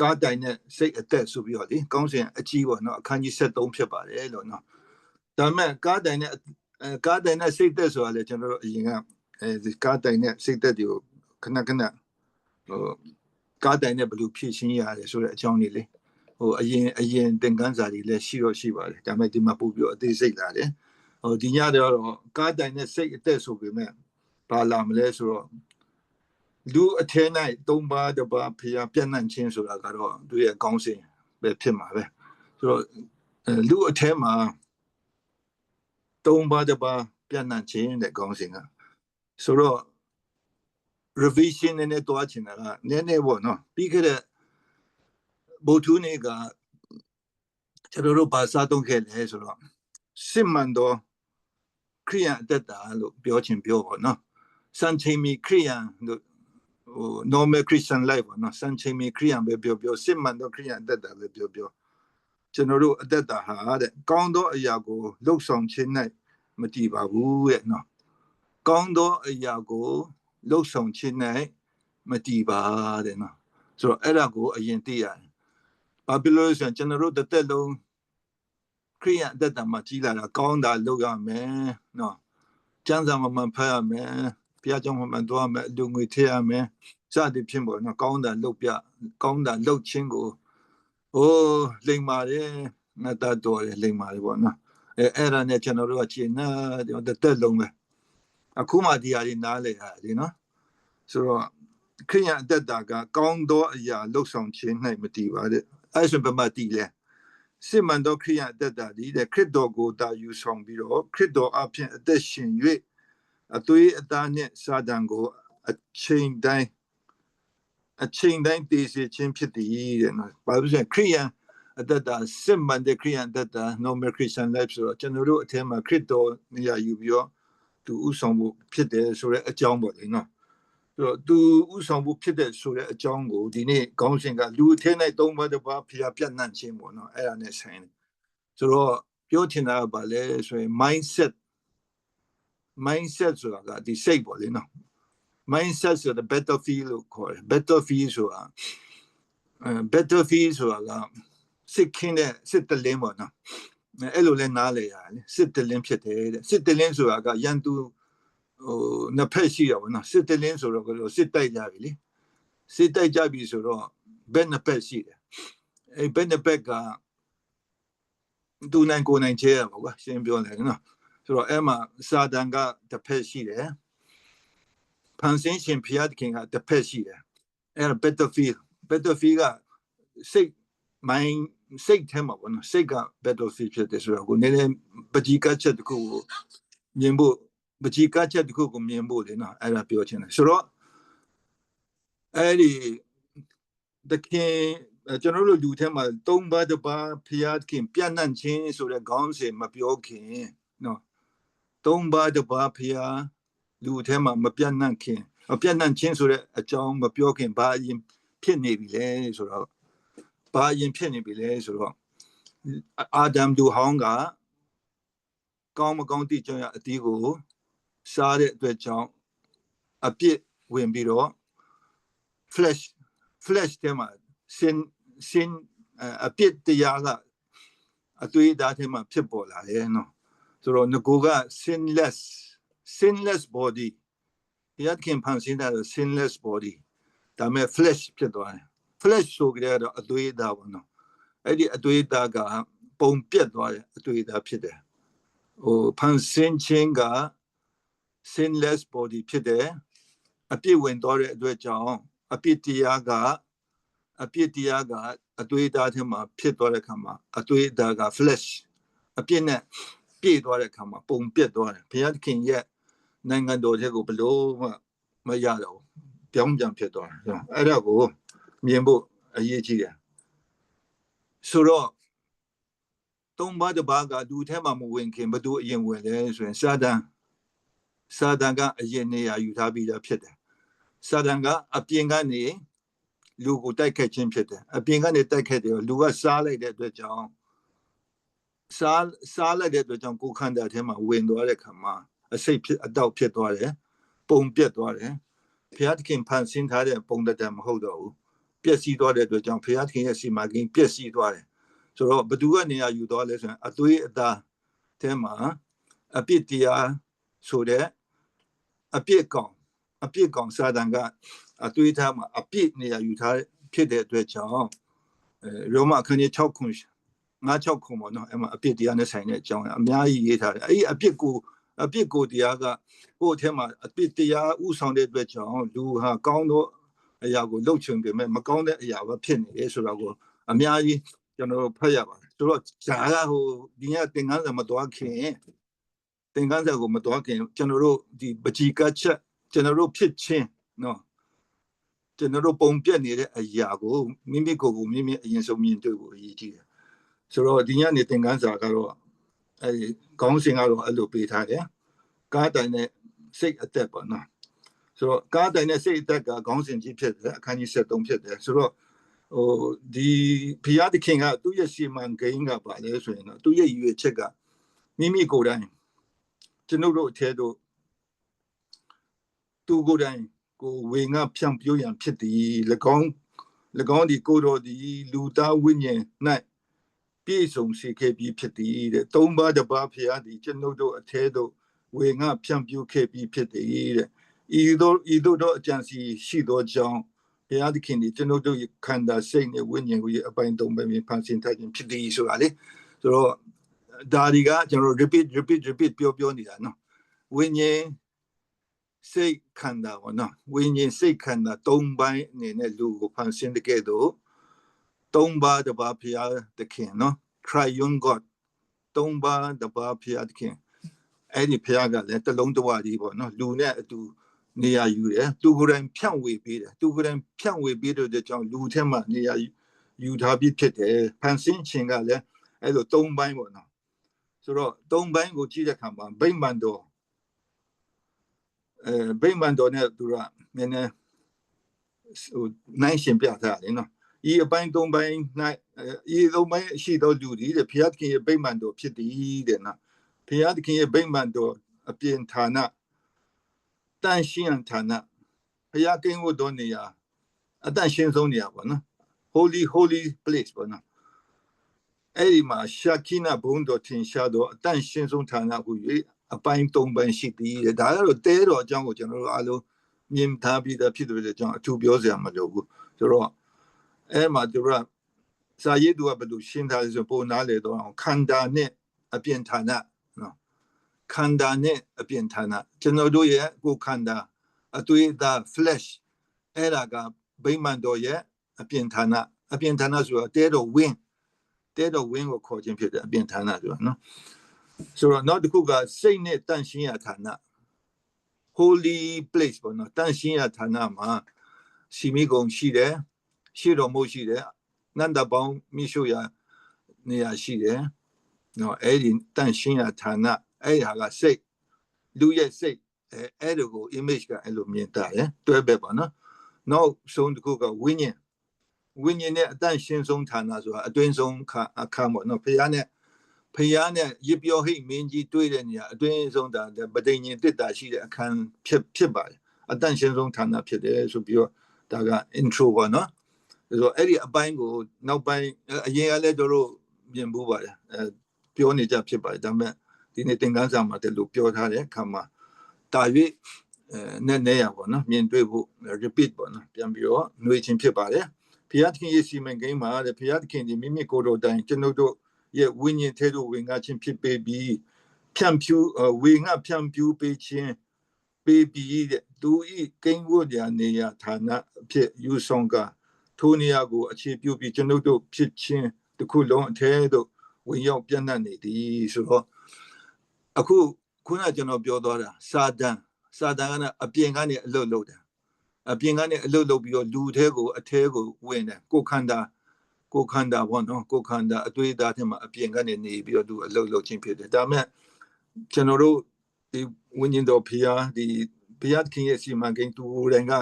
ကားတိုင်နဲ့စိတ်အသက်ဆိုပြီးတော့လေကောင်းစဉ်အကြီးပေါ့နော်အခန်းကြီး73ဖြစ်ပါတယ်လို့နော်ဒါပေမဲ့ကားတိုင်နဲ့အဲကားတိုင်နဲ့စိတ်သက်ဆိုတာလေကျွန်တော်တို့အရင်ကအဲဒီကားတိုင်နဲ့စိတ်သက်တွေကိုခဏခဏဟိုကားတိုင်နဲ့ဘယ်လိုဖြည့်ရှင်းရတယ်ဆိုတဲ့အကြောင်းလေးလေဟိုအရင်အရင်သင်ခန်းစာတွေလည်းရှိတော့ရှိပါတယ်ဒါပေမဲ့ဒီမှာပို့ပြီးအသေးစိတ်လာတယ်ဟိုဒီညတော့ကားတိုင်နဲ့စိတ်အသက်ဆိုပေမဲ့ဘာလာမလဲဆိုတော့ လူအထဲ၌သုံးပါးတစ်ပါးဖျားပြန့်နှံ့ခြင်းဆိုတာကတော့သူရဲ့ကောင်းစဉ်ပဲဖြစ်မှာပဲဆိုတော့လူအထဲမှာသုံးပါးတစ်ပါးပြန့်နှံ့ခြင်းတဲ့ကောင်းစဉ်ကဆိုတော့ revision နဲ့နဲ့တွားချင်တာကနည်းနည်းပေါ့နော်ပြီးခဲ့တဲ့ဗုဒ္ဓနေ့ကကျွန်တော်တို့ဘာသာသုံးခဲ့လဲဆိုတော့စစ်မှန်သောခရိယန်အသက်တာလို့ပြောချင်ပြောပေါ့နော်စံချိန်မီခရိယန်လို့ ဟို normal christian life ပေါ့နော်စံချိန်မီခရိယန်ပဲပြောပြောစစ်မှန်သောခရိယန်အသက်တာပဲပြောပြောကျွန်တော်တို့အသက်တာဟာတဲ့ကောင်းသောအရာကိုလှုပ်ဆောင်ခြင်း၌မတည်ပါဘူးတဲ့နော်ကောင်းသောအရာကိုလှုပ်ဆောင်ခြင်း၌မတည်ပါတဲ့နော်ဆိုတော့အဲ့ဒါကိုအရင်သိရတယ်ဘာဖြစ်လို့လဲဆိုရင်ကျွန်တော်တို့တစ်သက်လုံးခရိယန်အသက်တာမှာကြီးလာတာကောင်းတာလုပ်ရမယ်နော်ကျမ်းစာမှမှဖတ်ရမယ် ဘုရားကျောင်းမှမှသွားရမယ်လူငွေထည့်ရမယ်စသည်ဖြင့်ပေါ့နော်ကောင်းတာလုပ်ပြကောင်းတာလုပ်ခြင်းကိုဟိုးလိမ္မာတယ်ငါတတ်တော်တယ်လိမ္မာတယ်ပေါ့နော်အဲအဲ့ဒါနဲ့ကျွန်တော်တို့ကရှင်းနာတစ်သက်လုံးပဲအခုမှဒီဟာတွေနားလေရတယ်နော်ဆိုတော့ခရိယန်အသက်တာကကောင်းသောအရာလှုပ်ဆောင်ခြင်း၌မတည်ပါတဲ့အဲ့ဆိုဘယ်မှာတည်လဲစစ်မှန်သောခရိယန်အသက်တာဒီတဲ့ခရစ်တော်ကိုတာယူဆောင်ပြီးတော့ခရစ်တော်အပြင်အသက်ရှင်၍ အသွေးအသားနှင့်စာတန်ကိုအချိန်တိုင်းအချိန်တိုင်းတည်စေခြင်းဖြစ်သည်တဲ့နော်ဘာလို့လဲခရိယန်အသက်တာစစ်မှန်တဲ့ခရိယန်အသက်တာ normal christian life ဆိုတော့ကျွန်တော်တို့အထက်မှာခရစ်တော်နေရာယူပြီးတော့သူဥဆောင်ဖို့ဖြစ်တယ်ဆိုတဲ့အကြောင်းပေါ့လေနော်ဆိုတော့သူဥဆောင်ဖို့ဖြစ်တဲ့ဆိုတဲ့အကြောင်းကိုဒီနေ့ခေါင်းစဉ်ကလူအထက်၌သုံးပါးတစ်ပါးဖျားပြတ်နှံ့ခြင်းပေါ့နော်အဲ့ဒါနဲ့ဆိုင်တယ်ဆိုတော့ပြောချင်တာကဘာလဲဆိုရင် mindset mindset ဆိုတာကဒီစိတ်ပေါ့လေနော် mindset ဆိုတာ battlefield လို့ခေါ်တယ် battlefield ဆိုတာအဲ battlefield ဆိုတာကစစ်ခင်းတဲ့စစ်တလင်းပေါ့နော်အဲ့လိုလဲနားလေရတယ်လေစစ်တလင်းဖြစ်တယ်တဲ့စစ်တလင်းဆိုတာကရန်သူဟိုနှစ်ဖက်ရှိရပါတော့စစ်တလင်းဆိုတော့ကတော့စစ်တိုက်ကြပြီလေစစ်တိုက်ကြပြီဆိုတော့ဘယ်နှစ်ဖက်ရှိတယ်အဲ့ဘယ်နှစ်ဖက်ကသူနိုင်ကိုနိုင်ချဲရပါကွာရှင်းပြောတယ်နော် ဆိုတော့အဲ့မှာစာတန်ကတစ်ဖက်ရှိတယ်ဖန်ဆင်းရှင်ဖျားခင်ကတစ်ဖက်ရှိတယ်အဲ့ဒါ battlefield battlefield ကစိတ်မိုင်းစိတ်ထဲမှာပေါ့နော်စိတ်က battlefield ဖြစ်တယ်ဆိုတော့ကိုနည်းနည်းပကြီးကတ်ချက်တစ်ခုကိုမြင်ဖို့ပကြီးကတ်ချက်တစ်ခုကိုမြင်ဖို့လေနော်အဲ့ဒါပြောချင်တယ်ဆိုတော့အဲ့ဒီတခင်ကျွန်တော်တို့လူထဲမှာသုံးပါးတစ်ပါးဖျားခင်ပြန့်နှံ့ခြင်းဆိုတဲ့ခေါင်းစဉ်မပြောခင်နော် သုံးပါးတစ်ပါးဖျားလူထဲမှာမပြန့်နှံ့ခင်မပြန့်နှံ့ခြင်းဆိုတဲ့အကြောင်းမပြောခင်ဘာအရင်ဖြစ်နေပြီလဲဆိုတော့ဘာအရင်ဖြစ်နေပြီလဲဆိုတော့အာဒမ်လူဟောင်းကကောင်းမကောင်းတိကြောင့်အတီးကိုစားတဲ့အတွက်ကြောင့်အပြစ်ဝင်ပြီးတော့ flesh flesh ထဲမှာ sin sin အပြစ်တရားကအသွေးသားထဲမှာဖြစ်ပေါ်လာတယ်နော် ဆိုတော့ငကိုက sinless sinless body တရားခင်ဖန်ဆင်းတဲ့ sinless body ဒါမဲ့ flesh ဖြစ်သွားတယ် flesh ဆိုကြတော့အသွေးသားပေါ့နော်အဲ့ဒီအသွေးသားကပုံပြက်သွားတယ်အသွေးသားဖြစ်တယ်ဟိုဖန်ဆင်းခြင်းက sinless body ဖြစ်တယ်အပြစ်ဝင်သွားတဲ့အတွက်ကြောင့်အပြစ်တရားကအပြစ်တရားကအသွေးသားထဲမှာဖြစ်သွားတဲ့ခါမှာအသွေးသားက flesh အပြစ်နဲ့ ပြည့်သွားတဲ့ခါမှာပုံပြက်သွားတယ်ဘုရားသခင်ရဲ့နိုင်ငံတော်ချက်ကိုဘလို့မှမရတော့ပြောင်းပြန်ဖြစ်သွားတယ်အဲ့ဒါကိုမြင်ဖို့အရေးကြီးတယ်ဆိုတော့သုံးပါးတစ်ပါးကဒူထဲမှာမဝင်ခင်ဘသူအရင်ဝင်လဲဆိုရင်စာတန်စာတန်ကအရင်နေရာယူထားပြီးသားဖြစ်တယ်စာတန်ကအပြင်ကနေလူကိုတိုက်ခတ်ခြင်းဖြစ်တယ်အပြင်ကနေတိုက်ခတ်တယ်လူကစားလိုက်တဲ့အတွက်ကြောင့် စားစားလိုက်တဲ့အတွက်ကြောင့်ကိုယ်ခန္ဓာထဲမှာဝင်သွားတဲ့ခါမှာအစိတ်ဖြစ်အတော့ဖြစ်သွားတယ်ပုံပြက်သွားတယ်ဘုရားသခင်ဖန်ဆင်းထားတဲ့ပုံတတမဟုတ်တော့ဘူးပျက်စီးသွားတဲ့အတွက်ကြောင့်ဖရာသခင်ရဲ့စီမံကိန်းပျက်စီးသွားတယ်ဆိုတော့ဘသူကနေရာယူသွားလဲဆိုရင်အသွေးအသားအဲမှာအပြစ်တရားဆိုတဲ့အပြစ်ကောင်အပြစ်ကောင်စာတန်ကအသွေးသားမှာအပြစ်နေရာယူထားဖြစ်တဲ့အတွက်ကြောင့်အဲရောမအခန်းကြီး6ခု ငါး6ခုပေါ့နော်အဲ့မှာအပြစ်တရားနဲ့ဆိုင်တဲ့အကြောင်းအများကြီးရေးထားတယ်အဲ့ဒီအပြစ်ကိုအပြစ်ကိုတရားကကိုယ့်အထက်မှာအပြစ်တရားဥဆောင်တဲ့အတွက်ကြောင့်လူဟာကောင်းသောအရာကိုလှုပ်ချင်ပေမဲ့မကောင်းတဲ့အရာပဲဖြစ်နေတယ်ဆိုတော့ကိုအများကြီးကျွန်တော်ဖတ်ရပါတယ်ဆိုတော့ဇာကဟိုဒီကသင်္ကန်းစာမတော်ခင်သင်္ကန်းစာကိုမတော်ခင်ကျွန်တော်တို့ဒီပကြီးကချက်ကျွန်တော်တို့ဖြစ်ချင်းနော်ကျွန်တော်တို့ပုံပြက်နေတဲ့အရာကိုမိမိကိုယ်ကိုမိမိအရင်ဆုံးမြင်တွေ့ဖို့အရေးကြီးတယ် ဆိုတော့ဒီညနေသင်္ကန်းစာကတော့အဲဒီခေါင်းစဉ်ကတော့အဲ့လိုပေးထားတယ်ကားတိုင်နဲ့စိတ်အသက်ပေါ့နော်ဆိုတော့ကားတိုင်နဲ့စိတ်အသက်ကခေါင်းစဉ်ကြီးဖြစ်တယ်အခန်းကြီး73ဖြစ်တယ်ဆိုတော့ဟိုဒီဘုရားသခင်ကသူ့ရဲ့စီမံကိန်းကပါလဲဆိုရင်တော့သူ့ရဲ့ရည်ရွယ်ချက်ကမိမိကိုယ်တိုင်ကျွန်ုပ်တို့အထဲတို့သူကိုယ်တိုင်ကိုဝေငါဖြန့်ပြိုးရန်ဖြစ်သည်၎င်း၎င်းဒီကိုတော်ဒီလူသားဝိညာဉ်၌ ပြည့်စုံစေခဲ့ပြီးဖြစ်သည်တဲ့သုံးပါးတစ်ပါးဖျားသည်ကျွန်ုပ်တို့အထဲတို့ဝေငါဖြန့်ပြိုးခဲ့ပြီးဖြစ်သည်တဲ့ဤသို့ဤသို့သောအကြံစီရှိသောကြောင့်ဘုရားသခင်ဒီကျွန်ုပ်တို့ခန္ဓာစိတ်နဲ့ဝိညာဉ်ကိုအပိုင်းသုံးပဲမြင်ဖန်ဆင်းထားခြင်းဖြစ်သည်ဆိုတာလေဆိုတော့ဒါဒီကကျွန်တော် repeat repeat repeat ပြောပြောနေတာနော်ဝိညာဉ်စိတ်ခန္ဓာပေါ့နော်ဝိညာဉ်စိတ်ခန္ဓာ၃ပိုင်းအနေနဲ့လူကိုဖန်ဆင်းတဲ့ကဲ့သို့ ၃ပါးတပါးဖျားသခင်နော် triune god ၃ပါးတပါးဖျားသခင်အဲ့ဒီဖျားကလည်းတလုံးတဝကြီးပေါ့နော်လူနဲ့အတူနေရာယူတယ်သူကိုယ်တိုင်ဖြန့်ဝေပေးတယ်သူကိုယ်တိုင်ဖြန့်ဝေပေးတဲ့ကြောင့်လူထဲမှာနေရာယူထားပြီးဖြစ်တယ်ဖန်ဆင်းခြင်းကလည်းအဲ့လို၃ပိုင်းပေါ့နော်ဆိုတော့၃ပိုင်းကိုကြည့်တဲ့အခါမှာဗိမာန်တော်အဲဗိမာန်တော်နဲ့သူကနည်းနည်းဟိုနိုင်ရှင်ပြထားတယ်နော် ဤအပိုင်း၃ပိုင်း၌ဤ၃ပိုင်းရှိသောလူတွေတဲ့ဘုရားသခင်ရဲ့ဗိမာန်တော်ဖြစ်သည်တဲ့နော်ဘုရားသခင်ရဲ့ဗိမာန်တော်အပြင်ဌာနတန်ရှင်းဌာနဘုရားကင်းဝတ်တော်နေရာအတန်ရှင်းဆုံးနေရာပေါ့နော် holy holy place ပေါ့နော်အဲ့ဒီမှာရှာခိနာဘုံတော်ထင်ရှားတော့အတန်ရှင်းဆုံးဌာနကို၍အပိုင်း၃ပိုင်းရှိသည်တဲ့ဒါကတော့တဲတော်အကြောင်းကိုကျွန်တော်တို့အားလုံးမြင်ထားပြီးသားဖြစ်တဲ့အကြောင်းအထူးပြောစရာမလိုဘူးဆိုတော့ အဲ့မှာသူကစာရေးသူကဘယ်လိုရှင်းထားလဲဆိုပုံနာလေတော့ခန္ဓာနဲ့အပြင်ဌာနနော်ခန္ဓာနဲ့အပြင်ဌာနကျွန်တော်တို့ရဲ့ကိုယ်ခန္ဓာအသွေးအသား flesh အဲ့ဒါကဗိမာန်တော်ရဲ့အပြင်ဌာနအပြင်ဌာနဆိုတော့တဲတော် wing တဲတော် wing ကိုခေါ်ခြင်းဖြစ်တယ်အပြင်ဌာနဆိုတော့နော်ဆိုတော့နောက်တစ်ခုကစိတ်နဲ့တန့်ရှင်းရဌာန holy place ပေါ့နော်တန့်ရှင်းရဌာနမှာစီမီကုံရှိတယ် ရှိတော်မို့ရှိတယ်နန္ဒပေါင်းမိရှုရနေရာရှိတယ်နော်အဲ့ဒီတန့်ရှင်းရဌာနအဲ့ဟာကစိတ်လူရဲ့စိတ်အဲအဲ့ဒါကို image ကအဲ့လိုမြင်တာရယ်တွဲပဲပေါ့နော်နောက်ဆုံးတစ်ခုကဝိညာဉ်ဝိညာဉ်နဲ့အတန့်ရှင်းဆုံးဌာနဆိုတာအတွင်းဆုံးခါအခါပေါ့နော်ဖခင်နဲ့ဖခင်နဲ့ရစ်ပြောဟိတ်မင်းကြီးတွေ့တဲ့နေရာအတွင်းဆုံးတာပဋိညာဉ်တစ်တာရှိတဲ့အခန်းဖြစ်ဖြစ်ပါတယ်အတန့်ရှင်းဆုံးဌာနဖြစ်တယ်ဆိုပြီးတော့ဒါက intro ပေါ့နော် ဆိုတော့အဲ့ဒီအပိုင်းကိုနောက်ပိုင်းအရင်ကလည်းတို့တို့မြင်ဘူးပါတယ်အဲပြောနေကြဖြစ်ပါတယ်ဒါပေမဲ့ဒီနေ့သင်ခန်းစာမှာတည်းလို့ပြောထားတဲ့အခါမှာတာ၍အဲနဲ့နဲ့ရပါတော့မြင်တွေ့ဖို့ repeat ပေါ့နော်ပြန်ပြီးတော့နှွေးခြင်းဖြစ်ပါတယ်ဘုရားသခင်ရဲ့စီမံကိန်းမှာတဲ့ဘုရားသခင်ဒီမိမိကိုယ်တော်တိုင်ကျွန်ုပ်တို့ရဲ့ဝိညာဉ်ထဲသို့ဝင်ငါခြင်းဖြစ်ပေပြီးဖြန့်ဖြူဝေငါဖြန့်ဖြူပေးခြင်းပေးပြီးတဲ့သူဤကိန်းဝတ်ရာနေရာဌာနအဖြစ်ယူဆောင်က ထိုနေရာကိုအခြေပြုပြီးကျွန်ုပ်တို့ဖြစ်ခြင်းတစ်ခုလုံးအထဲသို့ဝင်ရောက်ပြန့်နှံ့နေသည်ဆိုတော့အခုခုနကျွန်တော်ပြောသွားတာစာတန်စာတန်ကအပြင်ကနေအလုတ်လုတ်တယ်အပြင်ကနေအလုတ်လုတ်ပြီးတော့လူထဲကိုအထဲကိုဝင်တယ်ကိုခန္ဓာကိုခန္ဓာပေါ့နော်ကိုခန္ဓာအသွေးသားထဲမှာအပြင်ကနေနေပြီးတော့သူအလုတ်လုတ်ခြင်းဖြစ်တယ်ဒါမဲ့ကျွန်တော်တို့ဒီဝိညာဉ်တော်ဖျားဒီဘုရားခင်ရဲ့စီမံကိန်းသူတိုင်က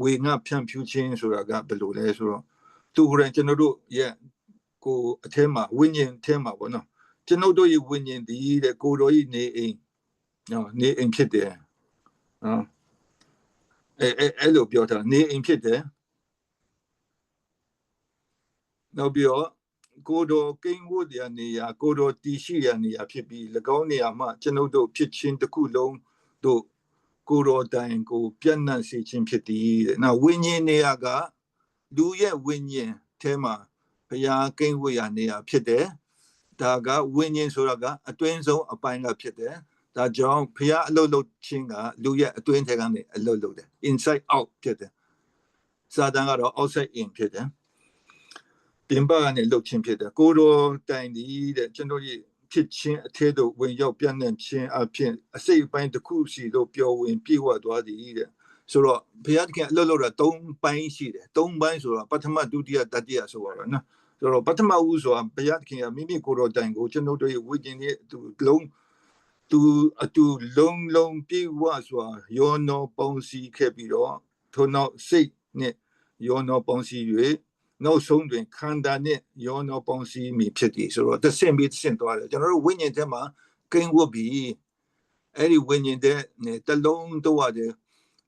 ဝေငါဖြန့်ဖြူးခြင်းဆိုတာကဘယ်လိုလဲဆိုတော့သူတိုင်ကျွန်တော်တို့ရဲ့ကိုအထဲမှာဝိညာဉ်ထဲမှာပေါ့နော်ကျွန်ုပ်တို့ရဲ့ဝိညာဉ်ဒီတဲ့ကိုတော်ဤနေအိမ်နော်နေအိမ်ဖြစ်တယ်နော်အဲအဲအဲ့လိုပြောတာနေအိမ်ဖြစ်တယ်နောက်ပြီးတော့ကိုယ်တော်ကိန်းဝတ်ရနေရာကိုယ်တော်တည်ရှိရနေရာဖြစ်ပြီး၎င်းနေရာမှာကျွန်ုပ်တို့ဖြစ်ချင်းတစ်ခုလုံးတို့ ကိုယ်တော်တိုင်ကိုပြန့်နှံ့စေခြင်းဖြစ်သည်တဲ့။နောက်ဝိညာဉ်နေရာကလူရဲ့ဝိညာဉ်ထဲမှာဘုရားကိန်းဝတ်ရနေရာဖြစ်တယ်။ဒါကဝိညာဉ်ဆိုတာကအတွင်းဆုံးအပိုင်းကဖြစ်တယ်။ဒါကြောင့်ဘုရားအလုပ်လုပ်ခြင်းကလူရဲ့အတွင်းထဲကနေအလုပ်လုပ်တယ် inside out ဖြစ်တယ်။စာတန်ကတော့ outside in ဖြစ်တယ်။ပြင်ပကနေလှုပ်ခြင်းဖြစ်တယ်။ကိုယ်တော်တိုင်ဒီတဲ့ကျွန်တော်ရဲ့ ဖြစ်ခြင်းအထဲသို့ဝင်ရောက်ပြန့်နှံ့ခြင်းအဖြစ်အစိတ်အပိုင်းတစ်ခုစီတို့ပျော်ဝင်ပြေဝသွားသည်တဲ့ဆိုတော့ဘုရားသခင်အလုပ်လုပ်တာ၃ပိုင်းရှိတယ်၃ပိုင်းဆိုတော့ပထမဒုတိယတတိယဆိုတော့နော်ဆိုတော့ပထမဦးဆိုတာဘုရားသခင်ကမိမိကိုယ်တော်တိုင်ကိုကျွန်တော်တို့ရဲ့ဝိညာဉ်ရဲ့သူလုံးသူအတူလုံးလုံးပြေဝစွာယောနောပေါင်းစည်းခဲ့ပြီးတော့ထို့နောက်စိတ်နဲ့ယောနောပေါင်းစည်း၍ နောက်ဆုံးတွင်ခန္ဓာနဲ့ယောနောပေါင်းစည်းမိဖြစ်သည်ဆိုတော့တစ်ဆင့်ပြီးတစ်ဆင့်သွားတယ်ကျွန်တော်တို့ဝိညာဉ်ထဲမှာကိန်းဝတ်ပြီးအဲ့ဒီဝိညာဉ်တဲ့နဲ့တလုံးတော့တယ်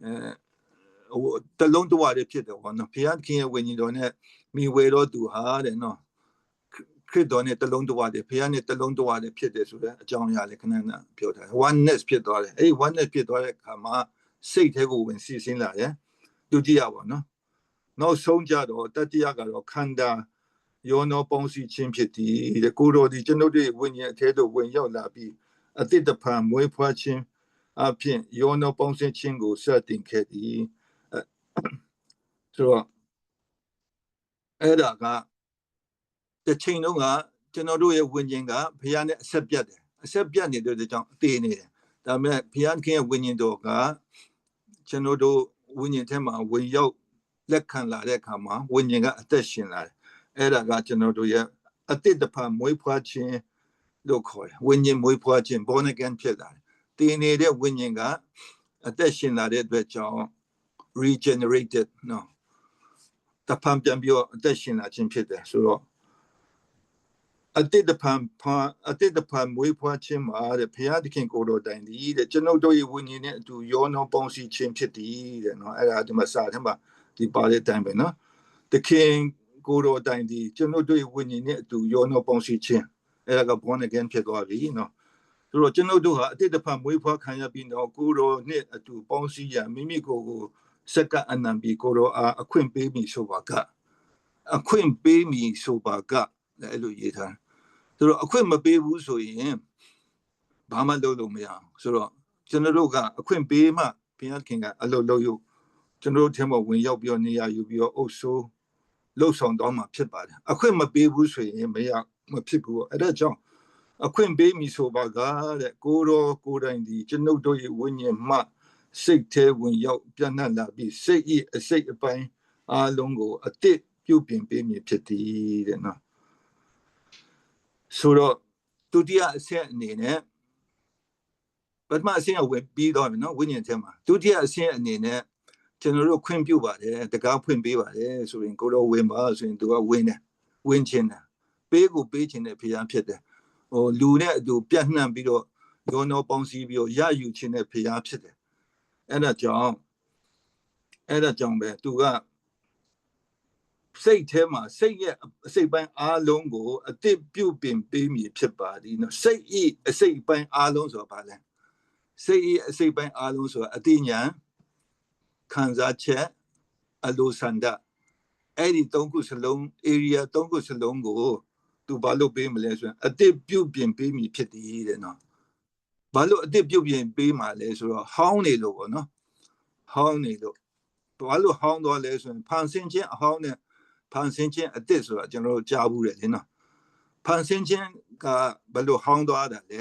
အဲဟိုတလုံးတော့တယ်ဖြစ်တယ်ဘောနော်ဘုရားခင်ရဲ့ဝိညာဉ်တော်နဲ့မိဝေတော်သူဟာတဲ့နော်ခရစ်တော်နဲ့တလုံးတော့တယ်ဘုရားနဲ့တလုံးတော့တယ်ဖြစ်တယ်ဆိုတဲ့အကြောင်းအရာလေးခဏခဏပြောထားတယ် oneness ဖြစ်သွားတယ်အဲ့ဒီ oneness ဖြစ်သွားတဲ့အခါမှာစိတ်ထဲကိုဝင်စီစဉ်လာတယ်ဒုတိယပေါ့နော် နောက်ဆုံးကြတော့တတိယကတော့ခန္ဓာယောနောပေါင်းစည်းခြင်းဖြစ်သည်တဲ့ကိုယ်တော်ဒီကျွန်ုပ်တို့ဝိညာဉ်အထဲသို့ဝင်ရောက်လာပြီးအတိတ်တဖန်မွေးဖွားခြင်းအဖြစ်ယောနောပေါင်းစည်းခြင်းကိုစတင်ခဲ့သည်ဆိုတော့အဲ့ဒါကတစ်ချိန်လုံးကကျွန်တော်တို့ရဲ့ဝိညာဉ်ကဘုရားနဲ့အဆက်ပြတ်တယ်အဆက်ပြတ်နေတဲ့ကြောင့်အသေးနေတယ်ဒါပေမဲ့ဘုရားခင်ရဲ့ဝိညာဉ်တော်ကကျွန်တော်တို့ဝိညာဉ်ထဲမှာဝင်ရောက် လက်ခံလာတဲ့အခါမှာဝိညာဉ်ကအသက်ရှင်လာတယ်အဲ့ဒါကကျွန်တော်တို့ရဲ့အတိတ်တဖန်မွေးဖွားခြင်းလို့ခေါ်တယ်ဝိညာဉ်မွေးဖွားခြင်း born again ဖြစ်လာတယ်တည်နေတဲ့ဝိညာဉ်ကအသက်ရှင်လာတဲ့အတွက်ကြောင့် regenerated နော်တဖန်ပြန်ပြီးတော့အသက်ရှင်လာခြင်းဖြစ်တယ်ဆိုတော့အတိတ်တဖန်အတိတ်တဖန်မွေးဖွားခြင်းမှာတဲ့ဘုရားသခင်ကိုယ်တော်တိုင်သည်တဲ့ကျွန်ုပ်တို့ရဲ့ဝိညာဉ်နဲ့အတူယောနောပေါင်းစည်းခြင်းဖြစ်သည်တဲ့နော်အဲ့ဒါဒီမှာစာထဲမှာ ဒီပါတဲ့အတိုင်းပဲနော်သခင်ကိုယ်တော်တိုင်သည်ကျွန်ုပ်တို့ရဲ့ဝိညာဉ်နဲ့အတူယောနောပေါင်းစည်းခြင်းအဲ့ဒါက born again ဖြစ်သွားပြီနော်ဆိုတော့ကျွန်ုပ်တို့ဟာအတိတ်တဖန်မွေးဖွားခံရပြီးတော့ကိုယ်တော်နဲ့အတူပေါင်းစည်းရမိမိကိုယ်ကိုစက္ကအနံပြီးကိုယ်တော်အားအခွင့်ပေးမိဆိုပါကအခွင့်ပေးမိဆိုပါကအဲ့လိုရေးထားဆိုတော့အခွင့်မပေးဘူးဆိုရင်ဘာမှလုပ်လို့မရအောင်ဆိုတော့ကျွန်တော်တို့ကအခွင့်ပေးမှဘုရားခင်ကအလုပ်လုပ်ယူ ကျွန်တော်တို့ထဲမှာဝင်ရောက်ပြီးတော့နေရာယူပြီးတော့အုပ်ဆိုးလှုပ်ဆောင်တော့မှဖြစ်ပါတယ်အခွင့်မပေးဘူးဆိုရင်မရမဖြစ်ဘူးအဲ့ဒါကြောင့်အခွင့်ပေးမိဆိုပါကတဲ့ကိုတော်ကိုတိုင်ဒီကျွန်ုပ်တို့ရဲ့ဝိညာဉ်မှစိတ်ထဲဝင်ရောက်ပြန့်နှံ့လာပြီးစိတ်ဤအစိတ်အပိုင်းအလုံးကိုအတစ်ပြုတ်ပြင်ပေးမည်ဖြစ်သည်တဲ့နော်ဆိုတော့ဒုတိယအဆင့်အနေနဲ့ပထမအဆင့်ကဝင်ပြီးတော့ပြီနော်ဝိညာဉ်ထဲမှာဒုတိယအဆင့်အနေနဲ့ ကျွန်တော်တို့ခွင့်ပြုပါတယ်တကားဖွင့်ပေးပါတယ်ဆိုရင်ကိုတော့ဝင်ပါဆိုရင်သူကဝင်တယ်ဝင်ခြင်းတယ်ပေးကိုပေးခြင်းတဲ့ဖရားဖြစ်တယ်ဟိုလူနဲ့အတူပြန့်နှံ့ပြီးတော့ယောနောပေါင်းစည်းပြီးတော့ရယူခြင်းတဲ့ဖရားဖြစ်တယ်အဲ့ဒါကြောင့်အဲ့ဒါကြောင့်ပဲသူကစိတ်ထဲမှာစိတ်ရဲ့အစိတ်ပိုင်းအားလုံးကိုအတိပြုတ်ပင်ပေးမည်ဖြစ်ပါသည်နော်စိတ်ဤအစိတ်ပိုင်းအားလုံးဆိုတာဘာလဲစိတ်ဤအစိတ်ပိုင်းအားလုံးဆိုတာအတိညာ ခံစားချက်အလိုဆန္ဒအဲ့ဒီသုံးခုစလုံး area သုံးခုစလုံးကိုသူဘာလို့ပေးမလဲဆိုရင်အတိပြုတ်ပြင်ပေးမည်ဖြစ်သည်တဲ့နော်ဘာလို့အတိပြုတ်ပြင်ပေးမှာလဲဆိုတော့ဟောင်းနေလို့ပေါ့နော်ဟောင်းနေလို့ဘာလို့ဟောင်းတော့လဲဆိုရင်ဖန်ဆင်းခြင်းအဟောင်းနဲ့ဖန်ဆင်းခြင်းအစ်စ်ဆိုတာကျွန်တော်တို့ကြားဘူးတယ်လေနော်ဖန်ဆင်းခြင်းကဘယ်လိုဟောင်းသွားတာလဲ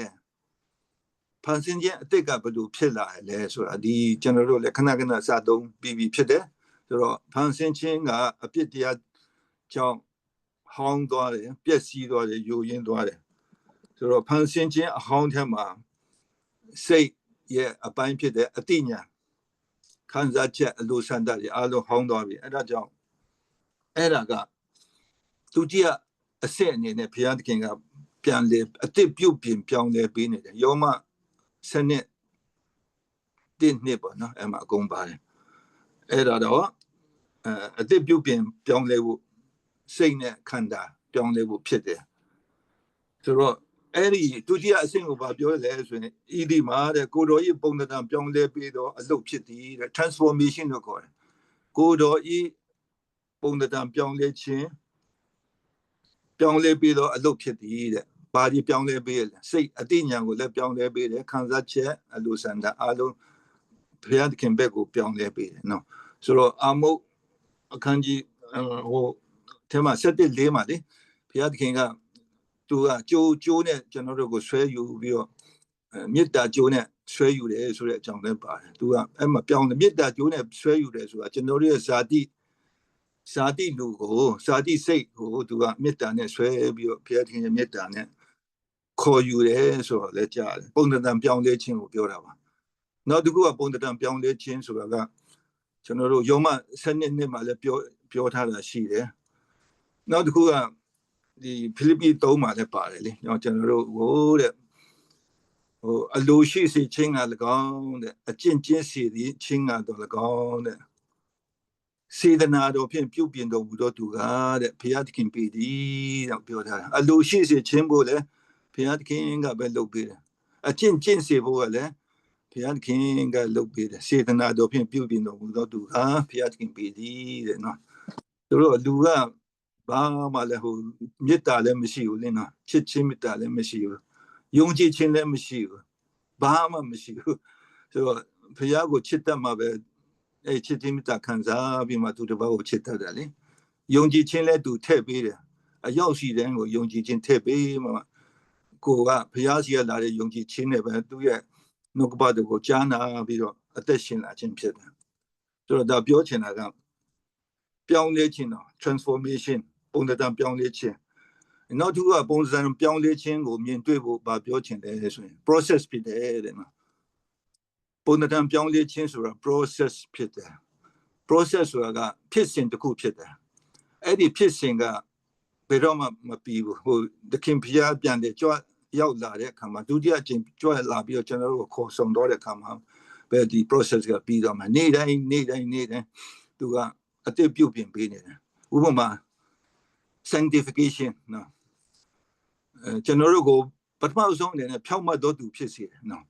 ဖန်ဆင်းခြင်းအစ်စ်ကဘယ်လိုဖြစ်လာလဲဆိုတာဒီကျွန်တော်တို့လည်းခဏခဏစသုံးပြီးပြီဖြစ်တယ်ဆိုတော့ဖန်ဆင်းခြင်းကအပြစ်တရားကြောင့်ဟောင်းသွားတယ်ပျက်စီးသွားတယ်ယိုယွင်းသွားတယ်ဆိုတော့ဖန်ဆင်းခြင်းအဟောင်းထဲမှာစိတ်ရဲ့အပိုင်းဖြစ်တဲ့အတိညာခံစားချက်အလိုဆန္ဒတွေအားလုံးဟောင်းသွားပြီအဲ့ဒါကြောင့်အဲ့ဒါကဒုတိယအဆင့်အနေနဲ့ဘုရားသခင်ကပြန်လေအစ်စ်ပြုတ်ပြင်ပြောင်းလဲပေးနေတယ်ယောမ စနစ်တင်းနှစ်ပေါ့နော်အဲ့မှာအကုန်ပါတယ်အဲ့ဒါတော့အဲအစ်စ်ပြုတ်ပြင်ပြောင်းလဲဖို့စိတ်နဲ့ခန္ဓာပြောင်းလဲဖို့ဖြစ်တယ်ဆိုတော့အဲ့ဒီဒုတိယအဆင့်ကိုဘာပြောလဲဆိုရင်ဤဒီမှာတဲ့ကိုတော်ဤပုံသဏ္ဍာန်ပြောင်းလဲပြီးတော့အလုပ်ဖြစ်သည်တဲ့ transformation လို့ခေါ်တယ်ကိုတော်ဤပုံသဏ္ဍာန်ပြောင်းလဲခြင်းပြောင်းလဲပြီးတော့အလုပ်ဖြစ်သည်တဲ့ ဘာဒီပြောင်းလဲပေးလဲစိတ်အတိညာကိုလည်းပြောင်းလဲပေးတယ်ခံစားချက်အလိုဆန္ဒအလုံးဘုရားသခင်ဘက်ကိုပြောင်းလဲပေးတယ်နော်ဆိုတော့အာမုတ်အခန်းကြီးဟိုထဲမှာ7လေးမှာလေဘုရားသခင်ကသူကကြိုးကြိုးနဲ့ကျွန်တော်တို့ကိုဆွဲယူပြီးတော့မေတ္တာကြိုးနဲ့ဆွဲယူတယ်ဆိုတဲ့အကြောင်းလည်းပါတယ်သူကအဲ့မှာပြောင်းတယ်မေတ္တာကြိုးနဲ့ဆွဲယူတယ်ဆိုတာကျွန်တော်တို့ရဲ့ဇာတိဇာတိလူကိုဇာတိစိတ်ကိုသူကမေတ္တာနဲ့ဆွဲပြီးတော့ဘုရားသခင်ရဲ့မေတ္တာနဲ့ ခေါ်ယူတယ်ဆိုတော့လည်းကြားတယ်ပုံသဏ္ဍာန်ပြောင်းလဲခြင်းကိုပြောတာပါနောက်တစ်ခုကပုံသဏ္ဍာန်ပြောင်းလဲခြင်းဆိုတာကကျွန်တော်တို့ယောမ7နှစ်နှစ်မှာလည်းပြောပြောထားတာရှိတယ်နောက်တစ်ခုကဒီဖိလိပ္ပိ3မှာလည်းပါတယ်လေကျွန်တော်တို့ဟိုတဲ့ဟိုအလိုရှိစေခြင်းက၎င်းတဲ့အကျင့်ကျင့်စေသည်ခြင်းကတော့၎င်းတဲ့စေတနာတော်ဖြင့်ပြုပြင်တော်မူသောသူကတဲ့ဘုရားသခင်ပြည်သည်တော့ပြောထားတာအလိုရှိစေခြင်းကိုလည်း ဘုရားသခင်ကပဲလုပ်ပေးတယ်အကျင့်ကျင့်စေဖို့ကလည်းဘုရားသခင်ကလုပ်ပေးတယ်စေတနာတော်ဖြင့်ပြုပြင်တော်မူသောသူဟာဘုရားသခင်ပြည်သည်တဲ့နော်သူတို့လူကဘာမှလည်းဟိုမေတ္တာလည်းမရှိဘူးလင်းနော်ချစ်ချင်းမေတ္တာလည်းမရှိဘူးယုံကြည်ခြင်းလည်းမရှိဘူးဘာမှမရှိဘူးဆိုတော့ဘုရားကိုချစ်တတ်မှာပဲအဲချစ်ချင်းမေတ္တာခံစားပြီးမှသူတစ်ပါးကိုချစ်တတ်တယ်လေယုံကြည်ခြင်းလည်းသူထည့်ပေးတယ်အရောက်ရှိတဲ့ကိုယုံကြည်ခြင်းထည့်ပေးမှ ကိုကဘုရားရှိရလာတဲ့ယုံကြည်ခြင်းနဲ့ပဲသူရဲ့နှုတ်ကပတ်ကိုကြားနာပြီးတော့အသက်ရှင်လာခြင်းဖြစ်တယ်ဆိုတော့ဒါပြောချင်တာကပြောင်းလဲခြင်းတော့ transformation ပုံသဏ္ဍာန်ပြောင်းလဲခြင်းနောက်တစ်ခုကပုံစံပြောင်းလဲခြင်းကိုမြင်တွေ့ဖို့ဗာပြောချင်တယ်ဆိုရင် process ဖြစ်တယ်တဲ့နော်ပုံသဏ္ဍာန်ပြောင်းလဲခြင်းဆိုတာ process ဖြစ်တယ် process ဆိုတာကဖြစ်စဉ်တစ်ခုဖြစ်တယ်အဲ့ဒီဖြစ်စဉ်ကဘယ်တော့မှမပြီးဘူးဟိုသခင်ဖျားပြန်တယ်ကြွ ရောက်လာတဲ့အခါမှာဒုတိယအကြိမ်ကြွလာပြီးတော့ကျွန်တော်တို့ခေါ်ဆောင်တော့တဲ့အခါမှာပဲဒီ process ကပြီးတော့မှနေ့တိုင်းနေ့တိုင်းနေ့တိုင်းသူကအသက်ပြုတ်ပြင်ပေးနေတယ်ဥပမာ sanctification နော်အဲကျွန်တော်တို့ကိုပထမဆုံးအနေနဲ့ဖြောင့်မတ်တော်သူဖြစ်စေတယ်နော်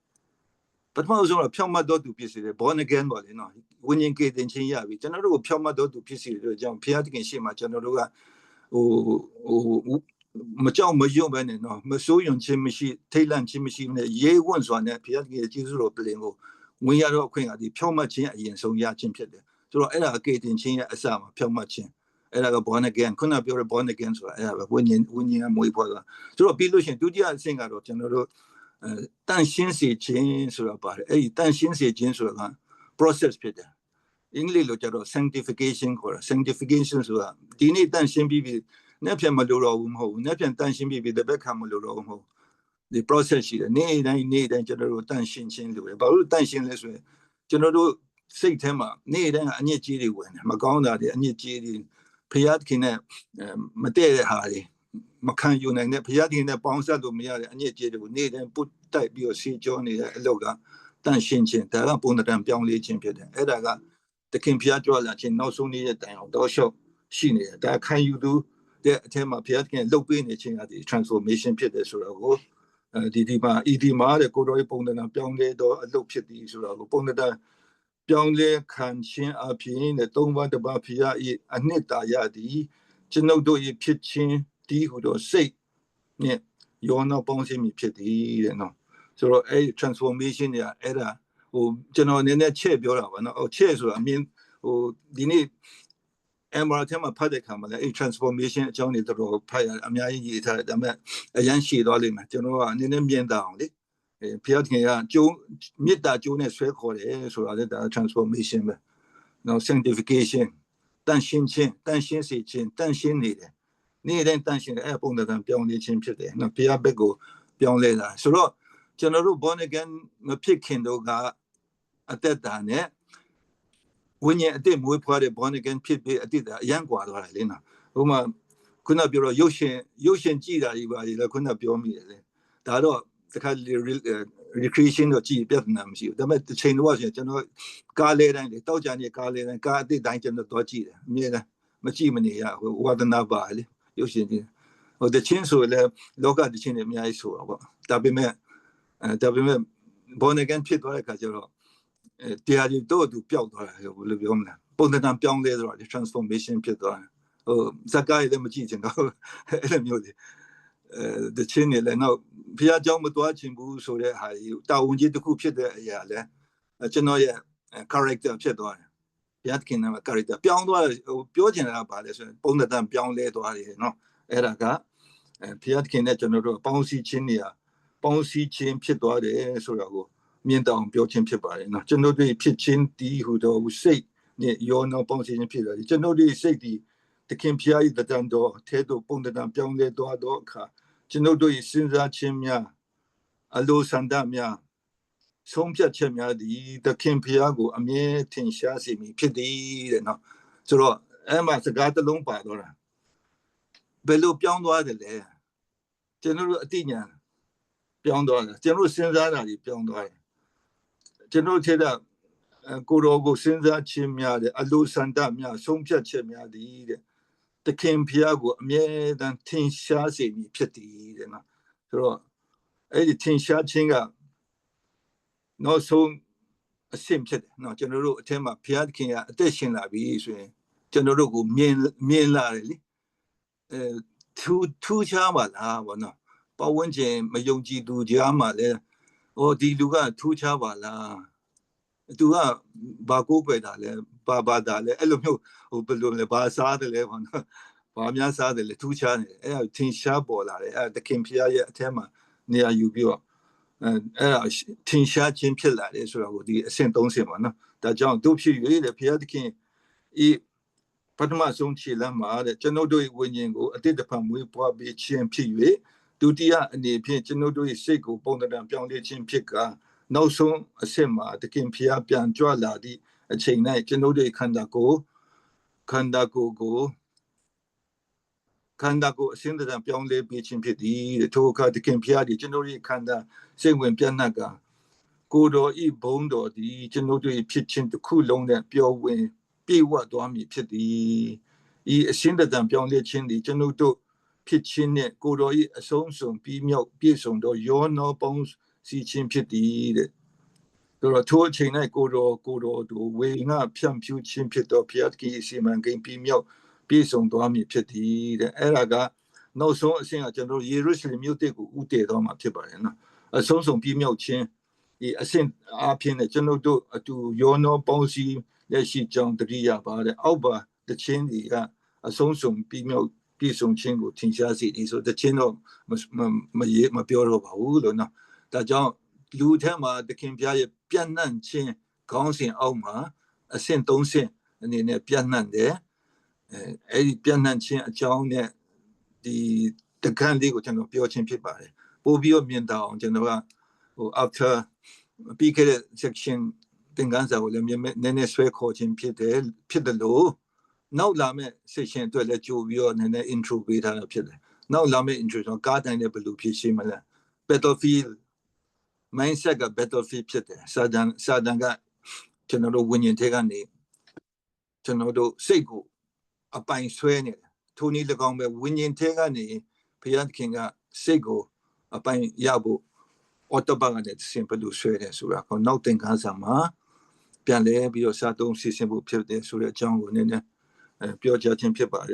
ပထမဆုံးကဖြောင့်မတ်တော်သူဖြစ်စေတယ် born again ပါလေနော်ဝိညာဉ်ကေတင်ခြင်းရပြီကျွန်တော်တို့ကိုဖြောင့်မတ်တော်သူဖြစ်စေတယ်ကြောင့်ဘုရားသခင်ရှေ့မှာကျွန်တော်တို့ကဟိုဟို မကြောက်မရွံ့ပဲနဲ့နော်မစိုးရုံခြင်းမရှိထိတ်လန့်ခြင်းမရှိနဲ့ရေးဝန့်စွာနဲ့ဘုရားသခင်ရဲ့ကျေးဇူးတော်ပြင်ကိုဝင်ရတော့အခွင့်အရေးဖြောင့်မတ်ခြင်းအရင်ဆုံးရခြင်းဖြစ်တယ်ဆိုတော့အဲ့ဒါကေတင်ခြင်းရဲ့အစမှာဖြောင့်မတ်ခြင်းအဲ့ဒါက born again ခုနပြောတဲ့ born again ဆိုတာအဲ့ဒါပဲဝိညာဉ်ဝိညာဉ်ကမွေးဖွားတာဆိုတော့ပြီးလို့ရှိရင်ဒုတိယအဆင့်ကတော့ကျွန်တော်တို့အဲတန့်ရှင်းစေခြင်းဆိုတာပါတယ်အဲ့ဒီတန့်ရှင်းစေခြင်းဆိုတာက process ဖြစ်တယ်အင်္ဂလိပ်လိုကျတော့ sanctification ခေါ်တာ sanctification ဆိုတာဒီနေ့တန့်ရှင်းပြီးပြီ နေ့ပြန်မလိုတော့ဘူးမဟုတ်ဘူးနေ့ပြန်တန့်ရှင်းပြီးပြီတပတ်ခါမလိုတော့ဘူးမဟုတ်ဒီ process ရှိတယ်နေ့တိုင်းနေ့တိုင်းကျွန်တော်တို့တန့်ရှင်းခြင်းလိုတယ်ဘာလို့တန့်ရှင်းလဲဆိုရင်ကျွန်တော်တို့စိတ်ထဲမှာနေ့တိုင်းအညစ်အကြေးတွေဝင်တယ်မကောင်းတာတွေအညစ်အကြေးတွေဖျားသခင်နဲ့မတည့်တဲ့ဟာတွေမခံယူနိုင်တဲ့ဖျားသခင်နဲ့ပေါင်းစပ်လို့မရတဲ့အညစ်အကြေးတွေကိုနေ့တိုင်းပုတ်တိုက်ပြီးတော့ဆေးကြောနေတဲ့အလုပ်ကတန့်ရှင်းခြင်းဒါကပုံတံပြောင်းလဲခြင်းဖြစ်တယ်အဲ့ဒါကတခင်ဖျားကြွလာခြင်းနောက်ဆုံးနေ့ရဲ့တိုင်အောင်တော့ရှော့ရှိနေတယ်ဒါခံယူသူ တဲ့အထက်မှာဘုရားသခင်လှုပ်ပေးနေခြင်းကဒီ transformation ဖြစ်တယ်ဆိုတော့ကိုဒီဒီမှာဤဒီမှာတဲ့ကိုတော်ရဲ့ပုံသဏ္ဍာန်ပြောင်းလဲတော့အလုပ်ဖြစ်သည်ဆိုတော့ကိုပုံသဏ္ဍာန်ပြောင်းလဲခံခြင်းအပြင်တဲ့သုံးပါးတပါးဖရာဤအနှစ်သာရသည်ကျွန်ုပ်တို့ဤဖြစ်ခြင်းဒီဟုသောစိတ်နဲ့ယောနာပေါင်းစည်းမိဖြစ်သည်တဲ့နော်ဆိုတော့အဲ့ transformation ညာအဲ့ဒါဟိုကျွန်တော်နည်းနည်းချဲ့ပြောတာပါနော်ဟိုချဲ့ဆိုတာအမြင်ဟိုဒီနေ့ MR ထဲမှာဖတ်တဲ့ခါမှာလည်းအဲ transformation အကြောင်းတွေတော်တော်ဖတ်ရအများကြီးရေးထားတယ်ဒါပေမဲ့အရန်ရှည်သွားလိမ့်မယ်ကျွန်တော်ကနည်းနည်းမြင်တာအောင်လေအဲဘုရားသခင်ကကျိုးမေတ္တာကျိုးနဲ့ဆွဲခေါ်တယ်ဆိုတာလည်းဒါ transformation ပဲနော် sanctification တန်ရှင်းခြင်းတန်ရှင်းစေခြင်းတန်ရှင်းနေတယ်နေ့တိုင်းတန်ရှင်းတယ်အဲပုံသဏ္ဍာန်ပြောင်းလဲခြင်းဖြစ်တယ်နော်ဘုရားဘက်ကိုပြောင်းလဲတာဆိုတော့ကျွန်တော်တို့ born again မဖြစ်ခင်တော့ကအသက်တာနဲ့ ဝိညာဉ်အစ်စ်မွေးဖွားတဲ့ born again ဖြစ်ပြီးအစ်စ်ကအရန်ကွာသွားတာလေနော်ဥပမာခုနပြောတော့ရုပ်ရှင်ရုပ်ရှင်ကြည့်တာကြီးပါလေခုနပြောမိတယ်လေဒါတော့တခါ recreation တော့ကြည့်ပြဿနာမရှိဘူးဒါပေမဲ့တစ်ချိန်တော့ဆိုကျွန်တော်ကားလဲတိုင်းလေတောက်ကြနေကားလဲတိုင်းကားအစ်စ်တိုင်းကျွန်တော်တော့ကြည့်တယ်အမြဲတမ်းမကြည့်မနေရဟိုဝါသနာပါလေရုပ်ရှင်ကြည့်ဟိုတချင်းဆိုလည်းလောကတချင်းတွေအများကြီးဆိုတာပေါ့ဒါပေမဲ့အဲဒါပေမဲ့ born again ဖြစ်သွားတဲ့ခါကျတော့ တရားကြီးတော့သူပျောက်သွားတယ်ဘယ်လိုပြောမလဲပုံသဏ္ဍာန်ပြောင်းလဲသွားတယ် transformation ဖြစ်သွားတယ်ဟိုဇက်ကားလည်းမကြည့်ချင်တော့အဲ့လိုမျိုးတွေအဲတချင်းတွေလည်းနောက်ဖះเจ้าမသွားချင်ဘူးဆိုတဲ့ဟာကြီးတာဝန်ကြီးတစ်ခုဖြစ်တဲ့အရာလဲကျွန်တော်ရဲ့ character ဖြစ်သွားတယ်ဘုရားသခင်က character ပြောင်းသွားတယ်ဟိုပြောချင်တာကဘာလဲဆိုရင်ပုံသဏ္ဍာန်ပြောင်းလဲသွားတယ်เนาะအဲ့ဒါကအဲဘုရားသခင်နဲ့ကျွန်တော်တို့ပေါင်းစည်းခြင်းနေရာပေါင်းစည်းခြင်းဖြစ်သွားတယ်ဆိုတော့ကို မြင်တောင်ပြောခြင်းဖြစ်ပါတယ်နော်ကျွန်တို့ဖြစ်ချင်းဒီဟူသောစိတ်နဲ့ရောနောပေါင်းစည်းခြင်းဖြစ်တယ်ကျွန်တို့စိတ်ဒီသခင်ဖျား၏တန်တော်ထဲသို့ပုံတန်ပြောင်းလဲသွားသောအခါကျွန်တို့၏စဉ်းစားခြင်းများအလိုဆန္ဒများဆုံးဖြတ်ချက်များသည်သခင်ဖျားကို အမြဲထင်ရှားစေမည်ဖြစ်သည်တဲ့နော်ဆိုတော့အဲ့မှာစကားတစ်လုံးပါတော့တာဘယ်လိုပြောင်းသွားတယ်လဲကျွန်တော်တို့အတိညာပြောင်းသွားတယ်ကျွန်တော်တို့စဉ်းစားတာတွေပြောင်းသွားတယ် ကျွန်တော်ထဲကကိုရောကိုစဉ်းစားခြင်းများတဲ့အလိုဆန္ဒများဆုံးဖြတ်ချက်များသည်တဲ့တခင်ဖျားကိုအမြဲတမ်းထင်ရှားစေမည်ဖြစ်သည်တဲ့နော်ဆိုတော့အဲ့ဒီထင်ရှားခြင်းကနောက်ဆုံးအဆင့်ဖြစ်တယ်နော်ကျွန်တော်တို့အထက်မှာဘုရားသခင်ကအသက်ရှင်လာပြီဆိုရင်ကျွန်တော်တို့ကိုမြင်မြင်လာတယ်လေအဲထူးထူးခြားပါလားဘောနော်ပဝန်းကျင်မယုံကြည်သူကြားမှာလဲ ဟောဒီလူကထူးခြားပါလားသူကဘာကိုပဲတာလဲဘာဘာတာလဲအဲ့လိုမျိုးဟိုဘယ်လိုလဲဘာစားတယ်လဲဘောနော်ဘာများစားတယ်လဲထူးခြားနေတယ်အဲ့ဒါထင်ရှားပေါ်လာတယ်အဲ့တခင်ဖျားရဲ့အထက်မှာနေရာယူပြီးတော့အဲအဲ့ဒါထင်ရှားခြင်းဖြစ်လာတယ်ဆိုတော့ဒီအဆင့်၃ဆင့်ပါနော်ဒါကြောင့်တို့ဖြစ်၍လေဘုရားသခင်ဤပထမဆုံးခြေလမ်းမှာတဲ့ကျွန်ုပ်တို့၏ဝိညာဉ်ကိုအတိတ်တဖန်မွေးပွားပေးခြင်းဖြစ်၍ ဒုတိယအနေဖြင့်ကျွန်ုပ်တို့၏စိတ်ကိုပုံသဏ္ဍာန်ပြောင်းလဲခြင်းဖြစ်ကနောက်ဆုံးအဆင့်မှာတခင်ဖျားပြန်ကြွလာသည့်အချိန်၌ကျွန်ုပ်တို့ခန္ဓာကိုယ်ခန္ဓာကိုယ်ကိုခန္ဓာကိုယ်အစဉ်တည်းပြောင်းလဲပေးခြင်းဖြစ်သည်တဲ့ထိုအခါတခင်ဖျားသည်ကျွန်တော်၏ခန္ဓာစိတ်ဝင်ပြတ်နှက်ကကိုယ်တော်ဤဘုံတော်သည်ကျွန်တော်တို့ဖြစ်ခြင်းတစ်ခုလုံးနဲ့ပျော်ဝင်ပြေဝသွားမည်ဖြစ်သည်ဤအစဉ်တည်းပြောင်းလဲခြင်းသည်ကျွန်တော်တို့ ဖြစ်ခြင်းနဲ့ကိုယ်တော်၏အဆုံးစွန်ပြီးမြောက်ပြည့်စုံသောယောနောပေါင်းစီခြင်းဖြစ်သည်တဲ့တော့ထိုအချိန်၌ကိုတော်ကိုတော်တို့ဝေငါဖြန့်ဖြူးခြင်းဖြစ်သောဘုရားသခင်၏စီမံကိန်းပြီးမြောက်ပြည့်စုံသွားမည်ဖြစ်သည်တဲ့အဲ့ဒါကနောက်ဆုံးအဆင့်ကကျွန်တော်ယေရုရှလင်မြို့တစ်ကိုဥတည်တော့မှာဖြစ်ပါတယ်နော်အဆုံးစုံပြီးမြောက်ခြင်းဒီအဆင့်အားဖြင့်လည်းကျွန်တော်တို့အတူယောနောပေါင်းစည်းလက်ရှိကြောင်းတတိယပါတဲ့အောက်ပါတခြင်းဒီကအဆုံးစုံပြီးမြောက် ပြည့်စုံခြင်းကိုထင်ရှားစေသည်ဆိုတခြင်းတော့မမရေးမပြောတော့ပါဘူးလို့နော်ဒါကြောင့်လူထဲမှာတခင်ပြရဲ့ပြန့်နှံ့ခြင်းခေါင်းစဉ်အောက်မှာအဆင့်၃ဆင့်အနေနဲ့ပြန့်နှံ့တယ်အဲအဲ့ဒီပြန့်နှံ့ခြင်းအကြောင်းနဲ့ဒီတကန့်လေးကိုကျွန်တော်ပြောခြင်းဖြစ်ပါတယ်ပို့ပြီးတော့မြင်တော့ကျွန်တော်ကဟို after ပြီးခဲ့တဲ့ section သင်ခန်းစာကိုလည်းနည်းနည်းဆွဲခေါ်ခြင်းဖြစ်တယ်ဖြစ်တယ်လို့ နောက်လာမယ့် section အတွက်လည်းကြိုပြီးတော့နည်းနည်း intro ပေးထားတာဖြစ်တယ်နောက်လာမယ့် intro တော့ကားတိုင်းနဲ့ဘယ်လိုဖြစ်ရှိမလဲ battlefield mindset က battlefield ဖြစ်တယ်စာဒန်စာဒန်ကကျွန်တော်တို့ဝิญဉ်ထဲကနေကျွန်တော်တို့စိတ်ကိုအပိုင်ဆွဲနေတယ်ထိုနည်း၎င်းပဲဝิญဉ်ထဲကနေဘုရားသခင်ကစိတ်ကိုအပိုင်ရဖို့အော်တိုဘန်ကနေစင်ပလူဆွဲတယ်ဆိုတာကိုနောက်သင်ခန်းစာမှာပြန်လဲပြီးတော့စာသုံးစီစဉ်ဖို့ဖြစ်တယ်ဆိုတဲ့အကြောင်းကိုနည်းနည်း ပြောကြားခြင်းဖြစ်ပါတယ်